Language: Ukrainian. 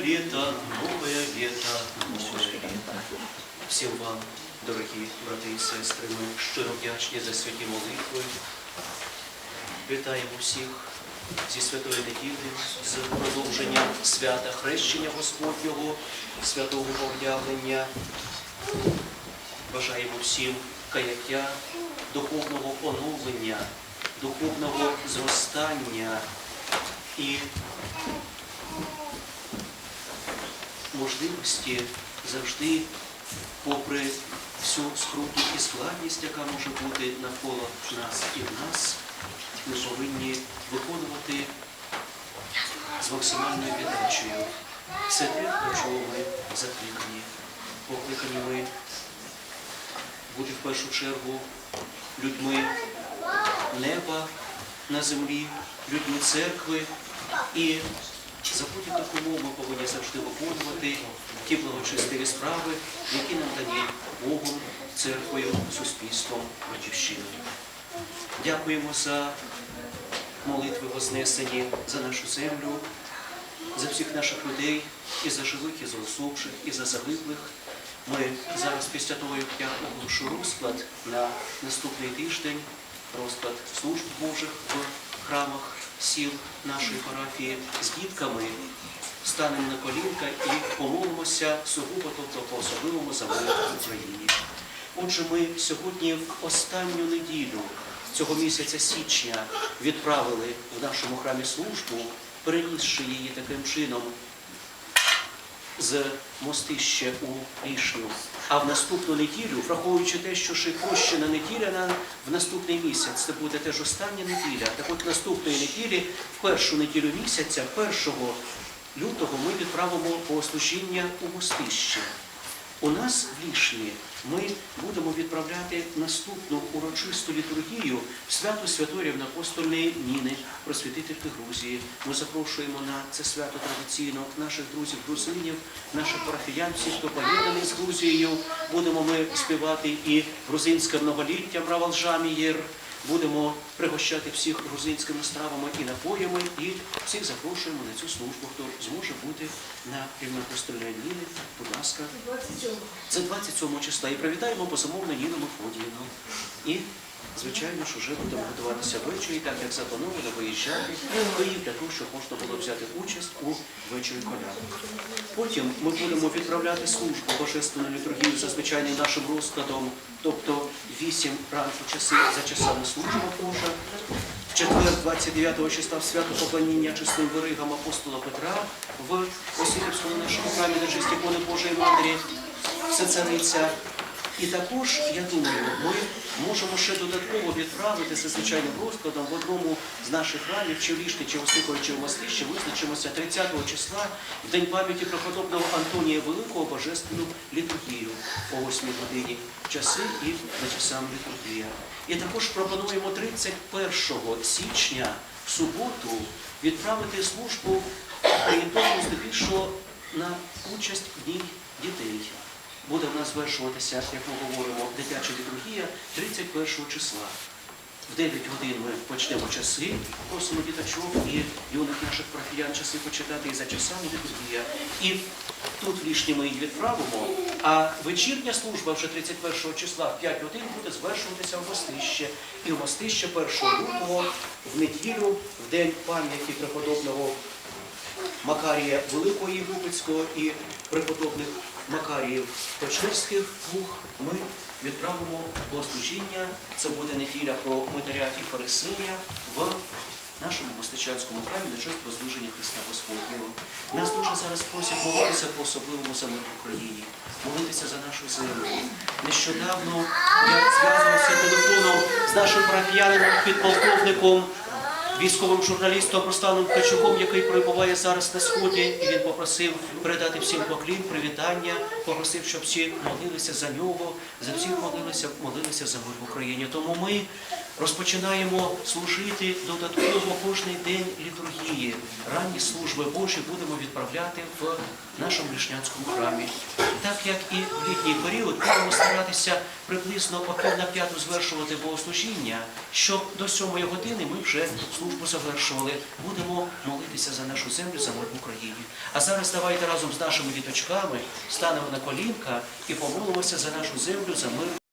лето, новое лето, новое лето. Всім вам, дорогі брати і сестри, ми щиро вдячні за святі молитви. Вітаємо всіх зі святої неділі, з продовженням свята хрещення Господнього, святого об'явлення. Бажаємо всім каяття, духовного оновлення, духовного зростання і можливості завжди, попри всю скруту і складність, яка може бути навколо нас і в нас, ми повинні виконувати з максимальною віддачею все те, до чого ми закликані. Покликані ми бути в першу чергу людьми неба на землі, людьми церкви і за будь-яку умов ми повинні завжди виконувати ті благочестиві справи, які нам дані Богом, церквою, суспільством, батьківщиною. Дякуємо за молитви вознесені за нашу землю, за всіх наших людей, і за живих, і за усопших, і за загиблих. Ми зараз після того, як я оголошу розклад на наступний тиждень, розклад служб Божих в храмах сіл нашої парафії з дітками, станемо на колінка і помолимося сугубо, тобто по особливому за в Україні. Отже, ми сьогодні в останню неділю цього місяця січня відправили в нашому храмі службу, перенісши її таким чином з Мостище у Рішню. А в наступну неділю, враховуючи те, що прощена неділя на в наступний місяць, це буде теж остання неділя. Так от наступної неділі, в першу неділю місяця, 1 лютого, ми відправимо богослужіння у мостище. У нас в ми будемо відправляти наступну урочисту літургію в свято Святої Рівноапостольної Ніни, просвітительки Грузії. Ми запрошуємо на це свято традиційно наших друзів грузинів, наших парафіян, всіх, хто поєднаний з Грузією. Будемо ми співати і грузинське новоліття Мравалжамієр. Будемо пригощати всіх грузинськими стравами і напоями, і всіх запрошуємо на цю службу, хто зможе бути на рівноапостольної Ніни. Будь ласка, це 27 числа. І привітаємо безумовно Ніну Мефодіївну. І, звичайно ж, вже будемо готуватися ввечері, так як заплановано виїжджати в Київ для того, щоб можна було взяти участь у вечорі коляду. Потім ми будемо відправляти службу божественну літургію за звичайним нашим розкладом, тобто 8 ранку часи за часами служба Божа. В четвер, 29 числа в свято поклоніння чесним виригам апостола Петра в Осипівському нашому храмі на честь ікони Божої Матері Всецариця. І також, я думаю, ми можемо ще додатково відправити за звичайним розкладом в одному з наших храмів, чи в Рішні, чи в Остикові, чи в Мостище, визначимося 30 числа, в День пам'яті преподобного Антонія Великого Божественну літургію о 8 годині часи і за часами літургія. І також пропонуємо 31 січня в суботу відправити службу орієнтовно здебільшого на участь в ній дітей. Буде в нас звершуватися, як ми говоримо, дитяча літургія 31 числа. В 9 годин ми почнемо часи, просимо діточок і юних наших парафіян часи почитати і за часами літургія. І тут лишні ми її відправимо, а вечірня служба вже 31 числа в 5 годин буде звершуватися в Мостище. І в Мостище 1 лютого в неділю, в день пам'яті преподобного Макарія Великого Єгипетського і преподобних Макаріїв Печерських двох ми відправимо богослужіння. Це буде неділя про Митаря і Фарисея в нашому Мостичанському храмі на честь воздвиження Христа Господнього. Нас дуже зараз просять молитися по особливому за мир в Україні, молитися за нашу землю. Нещодавно я зв'язувався телефоном з нашим парафіянином підполковником військовим журналістом Русланом Ткачуком, який перебуває зараз на сході, і він попросив передати всім поклін, привітання, попросив, щоб всі молилися за нього, за всіх молилися, молилися за мир в Україні. Тому ми Розпочинаємо служити додатково кожний день літургії. Ранні служби Божі будемо відправляти в нашому Лішнянському храмі. Так як і в літній період будемо старатися приблизно о пів на п'яту звершувати богослужіння, щоб до сьомої години ми вже службу завершували. Будемо молитися за нашу землю, за мир в Україні. А зараз давайте разом з нашими діточками станемо на колінка і помолимося за нашу землю, за мир.